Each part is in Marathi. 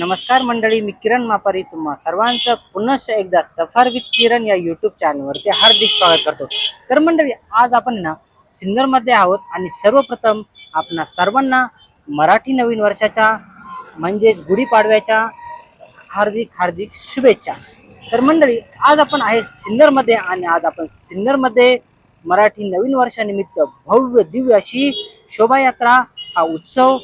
नमस्कार मंडळी मी किरण मापारी. तुम्हा सर्वांचं पुनश्च एकदा सफर विथ किरण या युट्यूब चॅनलवरती हार्दिक स्वागत करतो. तर मंडळी आज आपण ना सिन्नरमध्ये आहोत आणि सर्वप्रथम आपणा सर्वांना मराठी नवीन वर्षाच्या म्हणजेच गुढीपाडव्याच्या हार्दिक हार्दिक शुभेच्छा. तर मंडळी आज आपण आहे सिन्नरमध्ये आणि आज आपण सिन्नरमध्ये मराठी नवीन वर्षानिमित्त भव्य दिव्य अशी शोभायात्रा हा उत्सव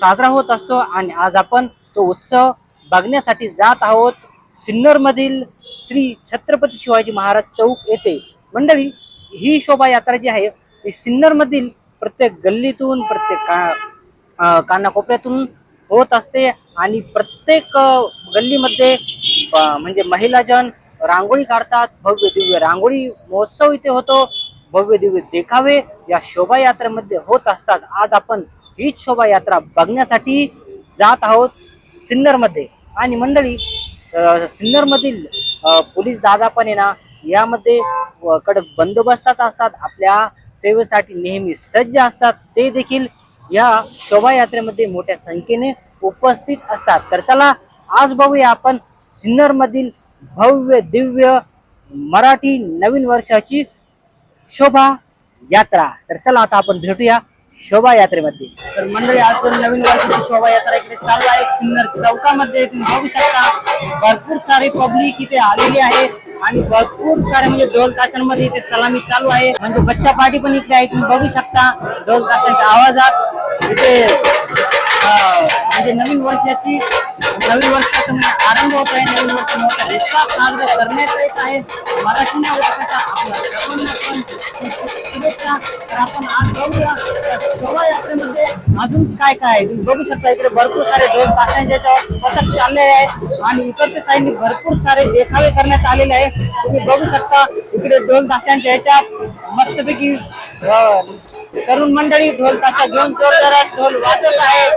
साजरा होत असतो आणि आज आपण तो उत्सव बघण्यासाठी जात आहोत. सिन्नरमधील श्री छत्रपती शिवाजी महाराज चौक येथे. मंडळी ही शोभायात्रा जी आहे ती सिन्नरमधील प्रत्येक गल्लीतून प्रत्येक का कानाकोपऱ्यातून होत असते आणि प्रत्येक गल्लीमध्ये म्हणजे महिलाजन रांगोळी काढतात. भव्य दिव्य रांगोळी महोत्सव इथे होतो. भव्य दिव्य देखावे या शोभायात्रेमध्ये होत असतात. आज आपण हीच शोभायात्रा बघण्यासाठी जात आहोत. सिन्नरमध्ये. आणि मंडळी सिन्नरमधील पोलीस दादा पण आहे ना यामध्ये कडक बंदोबस्तात असतात. आपल्या सेवेसाठी नेहमी सज्ज असतात. ते देखील या शोभायात्रेमध्ये मोठ्या संख्येने उपस्थित असतात. तर चला आज बघूया आपण सिन्नरमधील भव्य दिव्य मराठी नवीन वर्षाची शोभा यात्रा तर चला आता आपण भेटूया. शोभायात्रेमध्ये. तर मंडळी आज नवीन वर्षाची शोभायात्रा इकडे चालू आहे सिन्नर चौकामध्ये तुम्ही बघू शकता. भरपूर सारे पब्लिक इथे आलेली आहे आणि भरपूर सारे म्हणजे ढोल ताशांमध्ये इथे सलामी चालू आहे. म्हणजे बच्चा पार्टी पण इकडे आहे तुम्ही बघू शकता. ढोल ताशांच्या आवाजात इथे म्हणजे नवीन वर्षाची नवीन वर्षाचा म्हणजे आरंभ होत आहे नवीन वर्ष मोठा उत्साह साजरा करण्यात येत आहे. मराठी वर्षाचा पण शुभेच्छा तर आपण आज बघूया त्या अजून काय काय आहे? तुम्ही बघू शकता इकडे भरपूर सारे ढोल ताशांचे याच्यावर पथक चाललेले आहे आणि इकडच्या साईडने भरपूर सारे देखावे करण्यात आलेले आहे. तुम्ही बघू शकता इकडे दोन ताशांच्या ह्याच्यात मस्तपैकी तरुण मंडळी ढोल ताशा घेऊन जोरदारात ढोल वाजत आहे.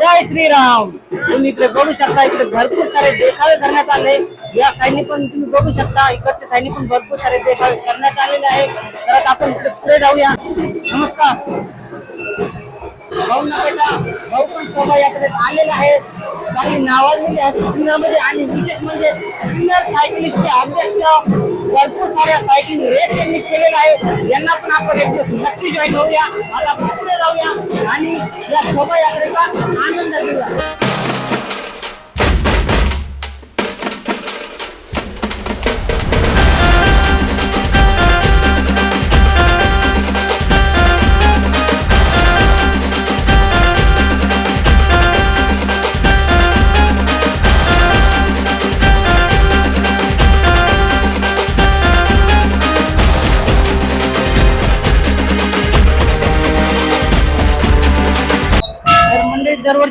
जय श्रीराम. तुम्ही इकडे बघू शकता इकडे भरपूर सारे देखावे करण्यात आले. या साईडने पण तुम्ही बघू शकता इकडच्या साईडने पण भरपूर सारे देखावे करण्यात आलेले आहे. तर आपण इकडे पुढे जाऊया. नमस्कार. भाऊ ना बेटा भाऊ पण सोबा याकडे आलेला आहे काही नावाजलेले आहेत. सिन्नरमध्ये आणि विशेष म्हणजे सिंगर सायकलिंगचे अध्यक्ष भरपूर साऱ्या सायकलिंग रेस यांनी केलेला आहे. यांना पण आपण एक दिवस नक्की जॉईन होऊया. आता पुढे जाऊया आणि या शोभायात्रेचा आनंद घेऊया.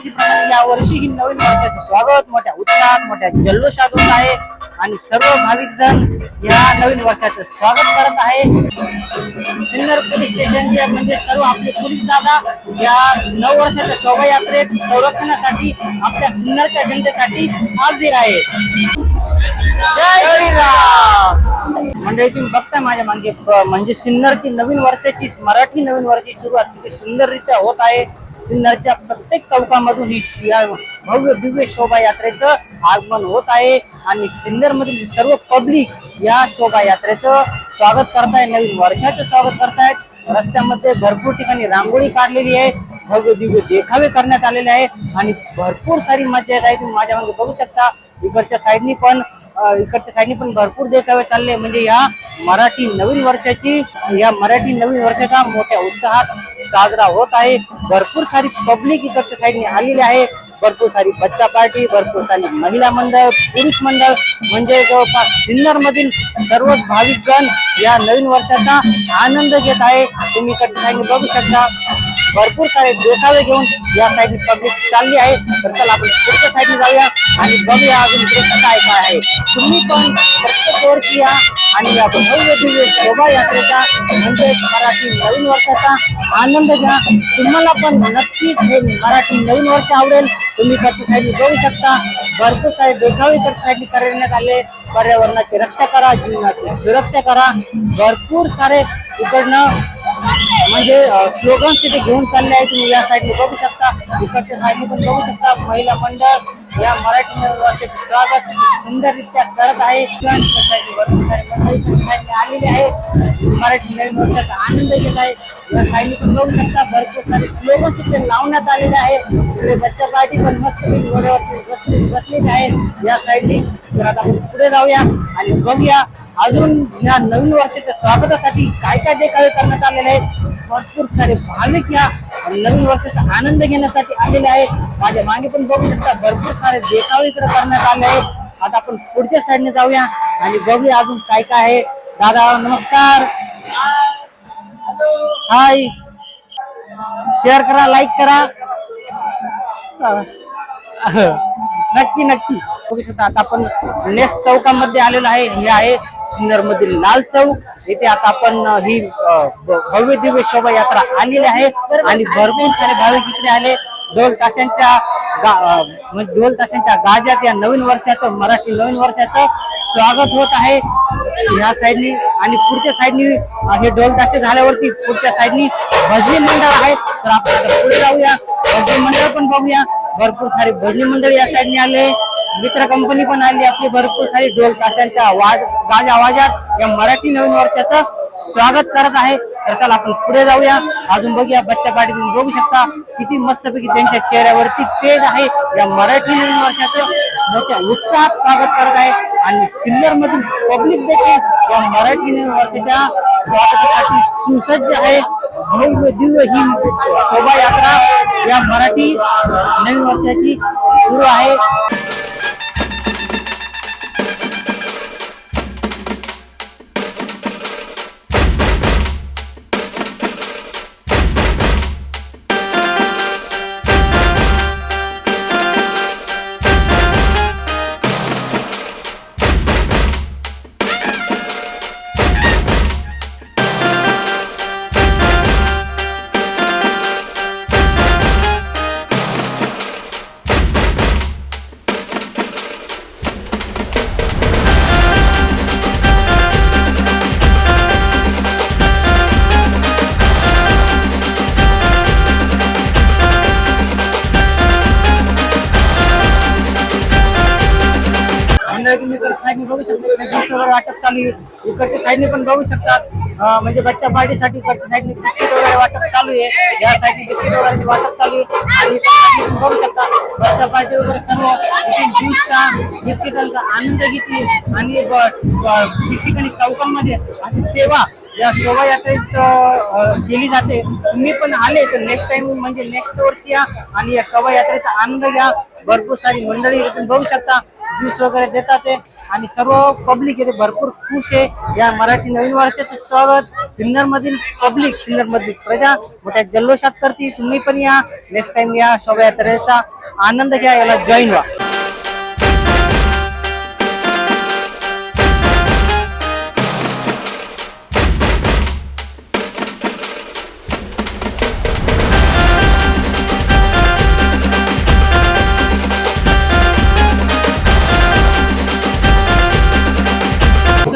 मंडळी या वर्षी ही नवीन वर्षाचं स्वागत मोठ्या उत्साहात मोठ्या जल्लोषात होत आहे. आणि सर्व भाविक जण या नवीन वर्षाचं स्वागत करत आहे. सिन्नर पोलीस स्टेशनचे म्हणजे सर्व आपले पोलीस दादा या नऊ वर्षाच्या शोभायात्रेत संरक्षणासाठी आपल्या सिन्नरच्या जनतेसाठी हाजीर आहे. मंडळीतून तुम्ही बघताय माझ्या म्हणजे म्हणजे सिन्नरची नवीन वर्षाची मराठी नवीन वर्षाची सुरुवात किती सुंदररित्या होत आहे. सिन्नरच्या प्रत्येक चौकामधून ही भव्य दिव्य शोभायात्रेचं आगमन होत आहे. आणि सिन्नर मधील सर्व पब्लिक या शोभायात्रेचं स्वागत करताय नवीन वर्षाचं स्वागत करतायत. रस्त्यामध्ये भरपूर ठिकाणी रांगोळी काढलेली आहे. भव्य दिव्य देखावे करण्यात आलेले आहे. आणि भरपूर सारी मजा येत आहे. तुम्ही माझ्या मागे बघू शकता. इकडच्या साईडनी पण इकडच्या साईडनी पण भरपूर देखावे चालले. म्हणजे या मराठी नवीन वर्षाची या मराठी नवीन वर्षाचा मोठ्या उत्साहात साजरा होत आहे. भरपूर सारी पब्लिक इकडच्या साईडनी आलेली आहे. भरपूर सारी बच्चा पार्टी भरपूर सारी महिला मंडळ पुरुष मंडळ. म्हणजे जवळपास सिन्नर मधील सर्वच भाविकगण या नवीन वर्षाचा आनंद घेत आहे. तुम्ही इकडच्या साईडने बघू शकता. भरपूर सारे देखावे घेऊन या साईडने पब्लिक चालली आहे. तर चला आपण पुढच्या साईडने जाऊया आणि बघूया अजून इकडे काय काय आहे. तुम्ही पण प्रत्येक वर्षी या आणि या भव्य दिव्य शोभायात्रेचा म्हणजे मराठी नवीन वर्षाचा आनंद घ्या. तुम्हाला पण नक्कीच हे मराठी नवीन वर्ष आवडेल. तुम्ही त्याची साईडने जाऊ शकता. भरपूर सारे देखावे तर साईडने करण्यात आले. पर्यावरणाची रक्षा करा जीवनाची सुरक्षा करा. भरपूर सारे इकडनं म्हणजे स्लोगन तिथे घेऊन चालले आहे तुम्ही या साईडने बघू शकता. इकडच्या साईडने पण बघू शकता. महिला मंडळ या मराठी नववर्षाचे स्वागत. सुंदररित्या करत आहे. साईडने आलेले आहे मराठी नवीन वर्षाचा आनंद घेत आहे. या साईडने पण बघू शकता. भरपूर सारे स्लोगन तिथे लावण्यात आलेले आहे इकडे बच्चा पार्टी पण मस्त घोड्यावरती बसलेली आहे. या साईडने तर आता पुढे जाऊया आणि बघूया. अजून या नवीन वर्षाच्या स्वागतासाठी काय काय देखावे करण्यात आलेले आहेत? भरपूर सारे भाविक या नवीन वर्षाचा आनंद घेण्यासाठी आलेले आहेत. माझ्या मागे पण बघू शकता भरपूर सारे देखावे इकडे करण्यात आले आहेत. आता आपण पुढच्या साईडने जाऊया आणि बघूया अजून काय काय आहे. दादा नमस्कार. हाय शेअर करा लाईक करा. नक्की नक्की. बघू शकता आता आपण नेक्स्ट चौकामध्ये आलेलो आहे. हे आहे सिन्नर मधील लाल चौक. इथे आता आपण ही भव्य दिव्य शोभायात्रा आलेली आहे. आणि भरपूर सारे भाविक इकडे आले. ढोल ताशांच्या म्हणजे ढोल ताशांच्या गाजात या नवीन वर्षाचं मराठी नवीन वर्षाचं स्वागत होत आहे. ह्या साईडनी आणि पुढच्या साईडनी हे ढोल ताशे झाल्यावरती पुढच्या साईडनी भजनी मंडळ आहे. तर आपण पुढे जाऊया. भजनी मंडळ पण बघूया. भरपूर सारे भजनी मंडळ या साईडने आले. मित्र कंपनी पण आली आपली भरपूर सारी ढोल ताशांच्या वाज गाज आवाजात या मराठी नवीन वर्षाचं स्वागत करत आहे. तर चला आपण पुढे जाऊया. अजून बघूया बच्चा पाठी तुम्ही बघू शकता. किती मस्तपैकी त्यांच्या चेहऱ्यावरती तेज आहे या मराठी नवीन वर्षाचं. मोठ्या उत्साहात स्वागत करत आहे. आणि सिल्लर मधील पब्लिक देखील या मराठी नवीन वर्षाच्या स्वागतासाठी सुसज्ज आहे. भव्य दिव्य ही शोभायात्रा या मराठी नवीन वर्षाची सुरू आहे. मंडळी तुम्ही तर साईडने बघू शकता ज्यूस वगैरे वाटप चालू आहे. इकडच्या साईडने पण बघू शकतात म्हणजे बच्चा पार्टीसाठी इकडच्या साईडने बिस्किट वगैरे वाटप चालू आहे. या साईडने बिस्किट वगैरे वाटप चालू आहे. आणि बघू शकता बच्चा पार्टी वगैरे सर्व इथे ज्यूसचा बिस्किटांचा आनंद घेतली आणि ठिकठिकाणी चौकांमध्ये अशी सेवा या शोभायात्रेत केली जाते. तुम्ही पण आले तर नेक्स्ट टाइम म्हणजे नेक्स्ट वर्षी या आणि या शोभायात्रेचा आनंद घ्या. भरपूर सारी मंडळी बघू शकता. ज्यूस वगैरे देतात ते. आणि सर्व पब्लिक इथे भरपूर खुश आहे. या मराठी नवीन वर्षाचे स्वागत सिन्नर मधील पब्लिक सिन्नर मधील प्रजा. मोठ्या जल्लोषात करते. तुम्ही पण या. नेक्स्ट टाइम या शोभायात्रेचा आनंद घ्या. याला जॉईन व्हा.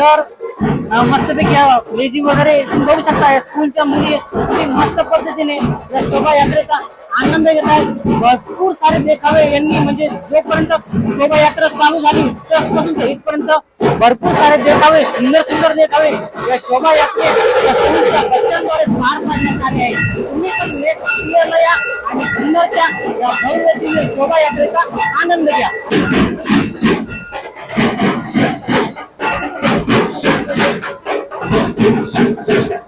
तर मस्तपैकी लेझी वगैरे बघू शकता स्कूलच्या मुली किती मस्त पद्धतीने या शोभायात्रेचा आनंद घेत आहेत. भरपूर सारे देखावे यांनी म्हणजे जोपर्यंत शोभायात्रा चालू झाली त्यापासून ते इथपर्यंत भरपूर सारे देखावे सुंदर सुंदर देखावे या शोभायात्रे या स्कूलच्या बच्चांद्वारे पार पाडण्यात आले आहे तुम्ही पण नेक्स्ट या आणि सुंदरच्या या भव्य शोभायात्रेचा आनंद घ्या. तर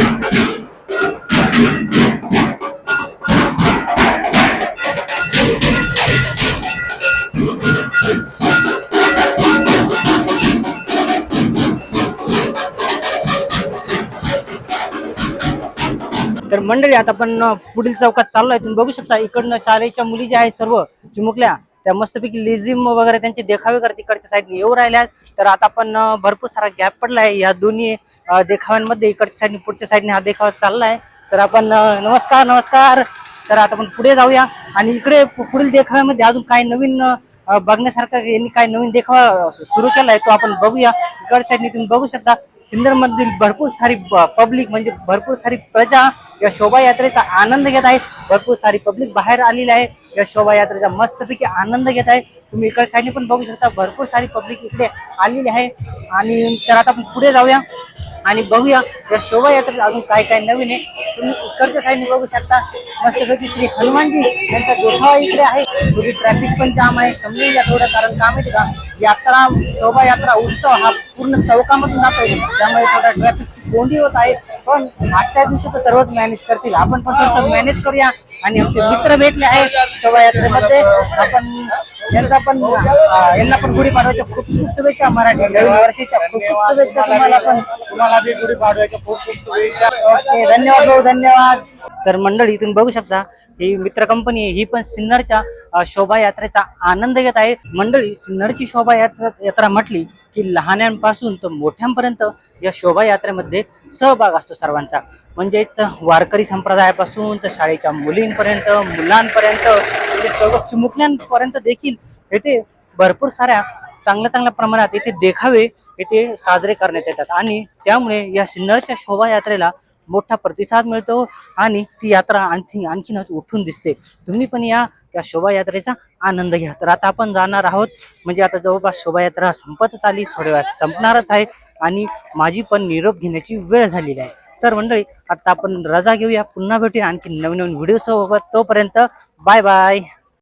मंडळी आता आपण पुढील चौकात चाललोय. तुम्ही बघू शकता इकडनं शाळेच्या मुली ज्या आहेत सर्व चिमुकल्या त्या मस्तपैकी लेझिम वगैरे त्यांचे देखावे करत इकडच्या साईडने येऊ राहिल्या तर आता आपण भरपूर सारा गॅप पडला आहे या दोन्ही देखाव्यांमध्ये इकडच्या साईडने पुढच्या साईडने हा देखावा चालला आहे तर आपण नमस्कार नमस्कार. तर आता आपण पुढे जाऊया. आणि इकडे पु- पुढील देखाव्यामध्ये अजून काय नवीन बघण्यासारखं यांनी काय नवीन देखावा सुरू केलाय तो आपण बघूया. इकडच्या साईडने तुम्ही बघू शकता सिन्नर मधील भरपूर सारी पब्लिक म्हणजे भरपूर सारी प्रजा या शोभायात्रेचा आनंद घेत आहे भरपूर सारी पब्लिक बाहेर आलेली आहे. या शोभायात्रेचा मस्तपैकी आनंद घेत आहे. तुम्ही इकडे साईडने पण बघू शकता भरपूर सारी पब्लिक इकडे आलेली आहे. आणि तर आता आपण पुढे जाऊया आणि बघूया या शोभायात्रेत अजून काय काय नवीन आहे. तुम्ही इकडच्या साईडने बघू शकता मस्तपैकी श्री हनुमानजी यांचा गोठा इकडे आहे. पुढे ट्रॅफिक पण जाम आहे समजून या थोडं कारण काम आहे का? यात्रा शोभायात्रा उत्सव हा पूर्ण चौकामधून जातोय. त्यामुळे थोडा ट्रॅफिक कोंडी होत आहे पण आजच्या दिवशी तर सर्वच मॅनेज करतील. आपण पण थोडंसं मॅनेज करूया. आणि आमचे मित्र भेटले आहेत शोभायात्रेमध्ये. आपण यांचा पण यांना पण गुढीपाडव्याच्या खूप खूप शुभेच्छा. मराठी नवीन वर्षाच्या खूप खूप शुभेच्छा तुम्हाला पण. तुम्हाला बी गुढीपाडव्याच्या खूप खूप शुभेच्छा. ओके धन्यवाद भाऊ धन्यवाद. तर मंडळी तुम्ही बघू शकता ही मित्र कंपनी आहे. ही पण सिन्नरच्या शोभायात्रेचा आनंद घेत आहे. मंडळी सिन्नरची शोभायात्रा यात्रा म्हटली की लहान्यांपासून तर मोठ्यांपर्यंत या शोभायात्रेमध्ये सहभाग असतो सर्वांचा. म्हणजेच वारकरी संप्रदायापासून तर शाळेच्या मुलींपर्यंत मुलांपर्यंत म्हणजे सर्व चिमुकल्यांपर्यंत देखील येथे भरपूर साऱ्या चांगल्या चांगल्या प्रमाणात येथे देखावे येथे साजरे करण्यात येतात. आणि त्यामुळे या सिन्नरच्या शोभायात्रेला मोठा प्रतिसाद मिळतो आणि ती यात्रा आणखी आणखीनच उठून दिसते. तुम्ही पण या या शोभायात्रेचा आनंद घ्या. तर आता आपण जाणार आहोत म्हणजे आता जवळपास शोभायात्रा संपतच आली थोड्या वेळात संपणारच आहे आणि माझी पण निरोप घेण्याची वेळ झालेली आहे. तर मंडळी आता आपण रजा घेऊया पुन्हा भेटूया आणखी नवीन नवीन व्हिडिओ सोबत तोपर्यंत बाय बाय.